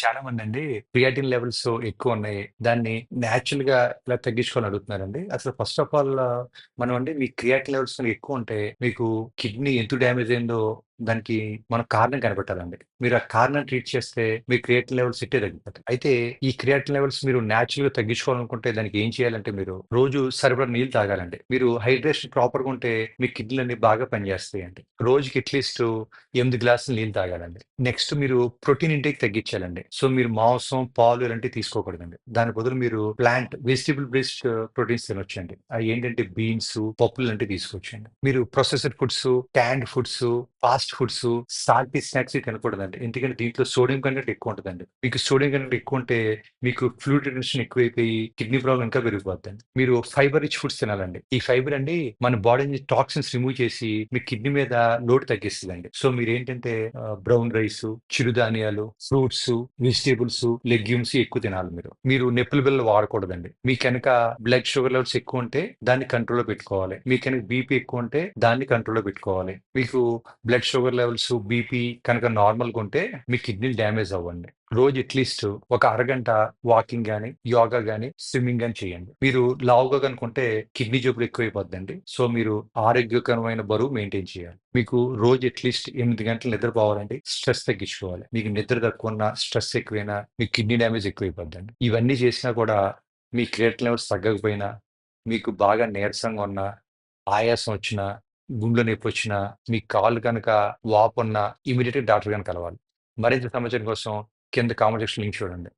చాలా మంది అండి క్రియాటిన్ లెవెల్స్ ఎక్కువ ఉన్నాయి దాన్ని నేచురల్‌గా ఇలా తగ్గించుకొని అడుగుతున్నారండి. అసలు ఫస్ట్ ఆఫ్ ఆల్ మనం అండి మీ క్రియాటిన్ లెవెల్స్ ఎక్కువ ఉంటే మీకు కిడ్నీ ఎంత డ్యామేజ్ అయిందో దానికి మనం కారణం కనిపెట్టాలండి. మీరు ఆ కారణం ట్రీట్ చేస్తే మీ క్రియాటిన్ లెవెల్స్ ఇట్టే తగ్గిపోతాయి. అయితే ఈ క్రియాటిన్ లెవెల్స్ మీరు నేచురల్‌గా తగ్గించుకోవాలనుకుంటే దానికి ఏం చేయాలంటే మీరు రోజు సరిపడా నీళ్ళు తాగాలండి. మీరు హైడ్రేషన్ ప్రాపర్‌గా ఉంటే మీ కిడ్నీలన్నీ బాగా పనిచేస్తాయండి. రోజుకి అట్‌లీస్ట్ ఎనిమిది గ్లాసులు నీళ్ళు తాగాలండి. నెక్స్ట్ మీరు ప్రోటీన్ ఇంటేక్ తగ్గించాలండి. సో మీరు మాంసం, పాలు ఇలాంటివి తీసుకోకూడదండి. దాని బదులు మీరు ప్లాంట్ వెజిటబుల్ బేస్డ్ ప్రోటీన్స్ తినొచ్చండి. అవి ఏంటంటే బీన్స్, పప్పులు లాంటివి తీసుకోవచ్చండి. మీరు processed foods, ట్యాండ్ foods, fast foods, salty snacks తినకూడదండి. ఎందుకంటే దీంట్లో సోడియం కంటెంట్ ఎక్కువ ఉంటుందండి మీకు సోడియం కంటెంట్ ఎక్కువ ఉంటే మీకు ఫ్లూయిడ్ టెన్షన్ ఎక్కువైపోయి కిడ్నీ ప్రాబ్లమ్ ఇంకా పెరిగిపోద్దండి. మీరు ఫైబర్ రిచ్ ఫుడ్స్ తినాలండి. ఈ ఫైబర్ అండి మన బాడీ నుంచి టాక్సిన్స్ రిమూవ్ చేసి మీ కిడ్నీ మీద లోడ్ తగ్గిస్తుందండి సో మీరు ఏంటంటే బ్రౌన్ రైస్, చిరుధాన్యాలు, ఫ్రూట్స్, వెజిటేబుల్స్ లెగ్యూమ్స్ ఎక్కువ తినాలి మీరు. మీరు నొప్పుల బిల్లలు వాడకూడదండి. మీకు కనుక బ్లడ్ షుగర్ లెవెల్స్ ఎక్కువ ఉంటే దాన్ని కంట్రోల్‌లో పెట్టుకోవాలి. మీకు కనుక బీపీ ఎక్కువ ఉంటే దాన్ని కంట్రోల్‌లో పెట్టుకోవాలి. మీకు బ్లడ్ షుగర్ లెవెల్స్, బీపీ కనుక నార్మల్‌గా ఉంటే మీ కిడ్నీలు డ్యామేజ్ అవ్వండి. రోజు అట్‌లీస్ట్ ఒక అరగంట వాకింగ్ గాని, యోగా గాని, స్విమ్మింగ్ గాని చేయండి. మీరు లావుగా కనుకుంటే కిడ్నీ జబ్బులు ఎక్కువైపోద్దండి. సో మీరు ఆరోగ్యకరమైన బరువు మెయింటైన్ చేయాలి. మీకు రోజు అట్‌లీస్ట్ ఎనిమిది గంటలు నిద్రపోవాలండి. స్ట్రెస్ తగ్గించుకోవాలి. మీకు నిద్ర తక్కువున్నా, స్ట్రెస్ ఎక్కువైనా మీ కిడ్నీ డ్యామేజ్ ఎక్కువైపోద్దండి. ఇవన్నీ చేసినా కూడా మీ క్రియేట్ లెవెల్స్ తగ్గకపోయినా, మీకు బాగా నీరసంగా ఉన్నా, ఆయాసం వచ్చినా, గుండెలో నొప్పొచ్చినా, మీ కాళ్ళు కనుక వాపున్నా ఇమీడియట్గా డాక్టర్ గారిని కలవాలి. మరింత సమాచారం కోసం కింద కామెంట్ సెక్షన్ లింక్ చూడండి.